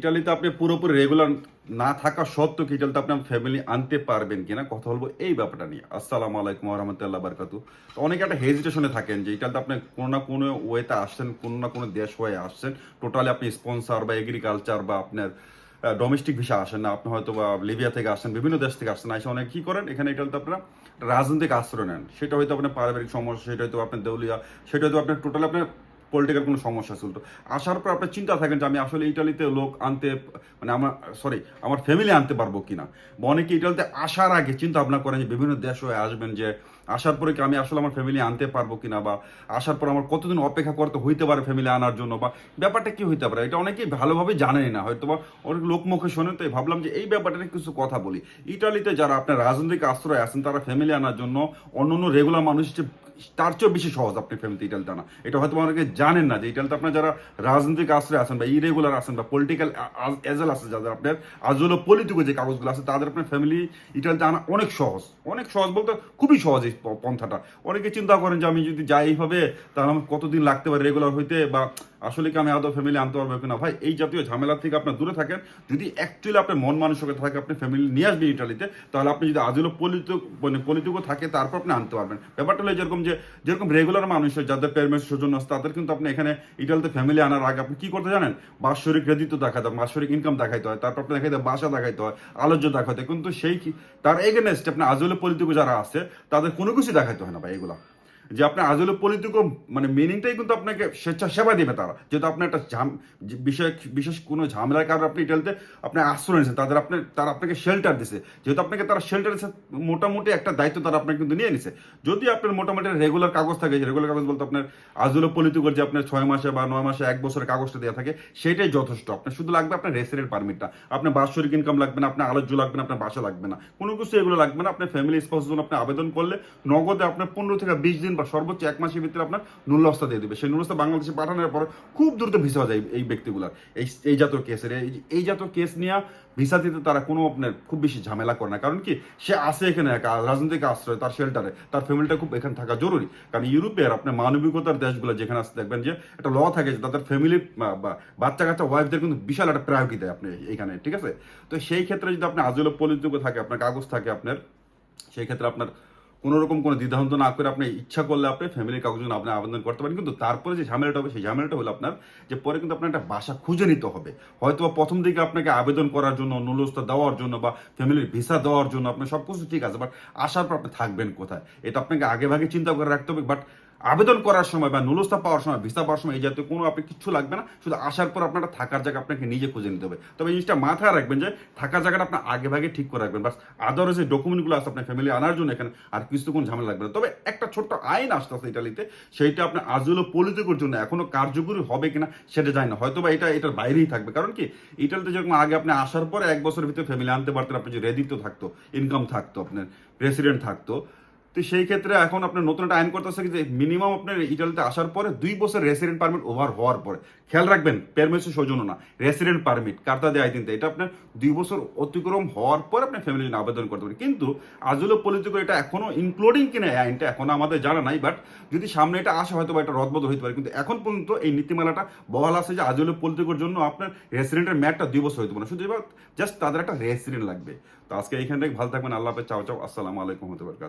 ইটালিতে আপনি পুরোপুরি রেগুলার না থাকা সত্ত্বেও কি ইটালিতে আপনার ফ্যামিলি আনতে পারবেন কিনা? কথা বলব এই ব্যাপারটা নিয়ে। আসসালামু আলাইকুম রহমতুল্লাহ বারকাতু। তো অনেকে একটা হেজিটেশনে থাকেন যে ইটালিতে আপনি কোনো না কোনো ওয়েতে আসছেন, কোনো না কোনো দেশ হয়ে আসছেন। টোটালি আপনি স্পন্সার বা এগ্রিকালচার বা আপনার ডোমেস্টিক ভিসা আসেন না। আপনি হয়তো বা লিবিয়া থেকে আসেন, বিভিন্ন দেশ থেকে আসছেন এসে অনেক কী করেন? এখানে ইটালিতে আপনারা রাজনৈতিক আশ্রয় নেন। সেটা হয়তো আপনার পারিবারিক সমস্যা, সেটা হয়তো আপনার দেউলিয়া সেটা হয়তো আপনার টোটালি আপনার পলিটিক্যাল কোনো সমস্যা ছিল তো। আসার পর আপনার চিন্তা থাকেন যে আমি আসলে ইটালিতে লোক আনতে মানে আমার সরি আমার ফ্যামিলি আনতে পারব কিনা। বা অনেকে ইটালিতে আসার আগে চিন্তা ভাবনা করেন যে বিভিন্ন দেশ হয়ে আসবেন যে, আসার পরে কি আমি আসলে আমার ফ্যামিলি আনতে পারব কিনা বা আসার পর আমার কতদিন অপেক্ষা করতে হইতে পারে ফ্যামিলি আনার জন্য বা ব্যাপারটা কি হইতে পারে? এটা অনেকেই ভালোভাবে জানেই না, হয়তো বা অনেক লোকমুখে শোনেন, তাই ভাবলাম যে এই ব্যাপারটা কিছু কথা বলি। ইটালিতে যারা আপনার রাজনৈতিক আশ্রয় আছেন, তারা ফ্যামিলি আনার জন্য অন্য অন্য রেগুলার মানুষ তার চেয়েও বেশি সহজ আপনি ফ্যামিলিতে ইটালিতে আনা এটা হয়তো অনেকে জানেন না যে ইটালিতে আপনার যারা রাজনৈতিক আশ্রয় আছেন বা ইরেগুলার আছেন বা পলিটিক্যাল এজেল আছে যাদের আপনার আজল পলিটিকো যে কাগজগুলো আছে, তাদের আপনার ফ্যামিলি ইটালিতে আনা অনেক সহজ। অনেক সহজ বলতে খুবই সহজ এই পন্থাটা। অনেকে চিন্তা করেন যে আমি যদি যাই এইভাবে, তাহলে আমার কতদিন লাগতে পারে রেগুলার হইতে বা আসলে কি আমি আদৌ ফ্যামিলি আনতে পারব কিনা? ভাই, এই জাতীয় ঝামেলা থেকে আপনার দূরে থাকেন। যদি অ্যাকচুয়ালি আপনার মন মানসিকতা থাকে, আপনি ফ্যামিলি নিয়ে আসবেন ইটালিতে তাহলে আপনি যদি আজও পলিটিক মানে পলিটিকও থাকে, তারপর আপনি আনতে পারবেন। ব্যাপারটা হলো যেরকম যে যেরকম রেগুলার মানুষ যাদের পেরমেন্ট সৌজন্য আছে, তাদের কিন্তু আপনি এখানে ইটালিতে ফ্যামিলি আনার আগে আপনি কি করতে জানেন? বাৎসরিক ক্রেডিট দেখাতে হয়, বাৎসরিক ইনকাম দেখাইতে হয়, তারপর আপনি দেখাইতে বাসা দেখাইতে হয় আলোচ্য দেখাতে কিন্তু সেই তার এগেনেস্ট আপনি আজলে পলিটিকও যারা আছে, তাদের কোনো কিছু দেখাইতে হয় না ভাই এগুলা। যে আপনার আজলে পলিটিক মানে মিনিংটাই কিন্তু আপনাকে স্বেচ্ছাসেবা দেবে তারা। যেহেতু আপনার একটা বিষয়, বিশেষ কোনো ঝামেলার কারণে আপনি ইটালিতে আপনি আশ্রয় নিয়েছেন, তাদের আপনি, তারা আপনাকে শেল্টার দিছে। যেহেতু আপনাকে তারা শেল্টার দিচ্ছে মোটামুটি একটা দায়িত্ব তারা আপনাকে কিন্তু নিয়ে নিছে। যদি আপনার মোটামুটি রেগুলার কাগজ থাকে রেগুলার কাগজ বলতে আপনার আজলে পলিটিকর যে আপনার ছয় মাসে বা নয় মাসে এক বছরের কাগজটা দেওয়া থাকে, সেটাই যথেষ্ট। আপনার শুধু লাগবে আপনার রেসিডেন্ট পারমিটটা আপনার বাৎসরিক ইনকাম লাগবে না, আপনার আলোচ্য লাগবে না, আপনার বাসা লাগবে না। কোনো কিছু এগুলো লাগবে না। আপনার ফ্যামিলি স্পাউস জন্য আপনি আবেদন করলে, নগদে আপনার পনেরো থেকে বিশ দিন বা সর্বোচ্চ এক মাসের ভিতরে আপনার নুল্লস্তা দিয়ে দেবে। সেই নুল্লস্তা বাংলাদেশে পাঠানোর পর খুব দ্রুত ভিসা যায় এই ব্যক্তিগুলার। এই এই জাতীয় কেসের এই জাতীয় কেস নিয়ে ভিসা দিতে তারা কোনো আপনার খুব বেশি ঝামেলা করে না। কারণ কি? সে আসে এখানে একা, রাজনৈতিক আশ্রয়, তার শেল্টারে তার ফ্যামিলিটা খুব এখানে থাকা জরুরি। কারণ ইউরোপের আপনার মানবিকতার দেশগুলো যেখানে আসতে দেখবেন যে একটা ল থাকে যে তাদের ফ্যামিলি বাচ্চা কাচ্চা ওয়াইফদের কিন্তু বিশাল একটা প্রায়োরিটি দেয় আপনি এখানে, ঠিক আছে? তো সেই ক্ষেত্রে যদি আপনি আজলে পলিযোগ্য থাকে, আপনার কাগজ থাকে আপনার, সেই ক্ষেত্রে আপনার কোনো রকম কোনো দ্বিধান্ত না করে আপনি ইচ্ছা করলে আপনি ফ্যামিলির কাগজ আপনি আবেদন করতে পারেন। কিন্তু তারপরে যে ঝামেলাটা হবে, সেই ঝামেলাটা হলো আপনার যে পরে কিন্তু আপনার একটা বাসা খুঁজে নিতে হবে। হয়তো প্রথম দিকে আপনাকে আবেদন করার জন্য, নুলস্তা দেওয়ার জন্য বা ফ্যামিলির ভিসা দেওয়ার জন্য আপনার সব কিছু ঠিক আছে বাট আসার পর আপনি থাকবেন কোথায়? এটা আপনাকে আগে ভাগে চিন্তা করে রাখতে হবে বাট আবেদন করার সময় বা নুলস্তা পাওয়ার সময়, ভিসা পাওয়ার সময় এই জাতীয় কোনো আপনি কিচ্ছু লাগবে না। শুধু আসার পর আপনার থাকার জায়গা আপনাকে নিজে খুঁজে নিতে হবে। তবে এই জিনিসটা মাথায় রাখবেন যে থাকার জায়গাটা আপনার আগে ভাগে ঠিক করে রাখবেন। বাস আদারও যে ডকুমেন্টগুলো আছে আপনার ফ্যামিলি আনার জন্য এখানে আর কিছু কোনো ঝামেলা লাগবে না। তবে একটা ছোট্ট আইন আসতে আসতে ইটালিতে, সেইটা আপনার আজুলো পলিটিকর জন্য এখনও কার্যকরী হবে কিনা সেটা জানি না। হয়তো বা এটা, এটার বাইরেই থাকবে। কারণ কি? ইটালিতে যেরকম আগে আপনি আসার পরে এক বছরের ভিতরে ফ্যামিলি আনতে পারতেন, আপনি যে রেদিত্ব থাকতো ইনকাম থাকতো, আপনার রেসিডেন্ট থাকতো তো সেই ক্ষেত্রে এখন আপনার নতুন একটা আইন করতেছে যে মিনিমাম আপনার ইটালিতে আসার পরে দুই বছর রেসিডেন্ট পারমিট ওভার হওয়ার পরে। খেয়াল রাখবেন পেরমেসের সৌজন্য না রেসিডেন্ট পারমিট কার্তা দেয় আইন এটা আপনার দুই বছর অতিক্রম হওয়ার পর আপনি ফ্যামিলির জন্য আবেদন করতে পারেন। কিন্তু আজুলো পলিটিক এটা এখনও ইনক্লুডিং কিনা এই আইনটা এখনও আমাদের জানা নাই বাট যদি সামনে এটা আসে হয়তো বা এটা রদবদল হতে পারে। কিন্তু এখন পর্যন্ত এই নীতিমালাটা বহাল আছে যে আজুলো পলিটিকের জন্য আপনার রেসিডেন্টের ম্যাটটা দুই বছর হতে পারে শুধু এবার জাস্ট তাদের একটা রেসিডেন্ট লাগবে। তো আজকে এইখান থেকে ভালো থাকবেন, আল্লাহ হাফেজ, চাও চাও, আসসালামু আলাইকুম হতে পারে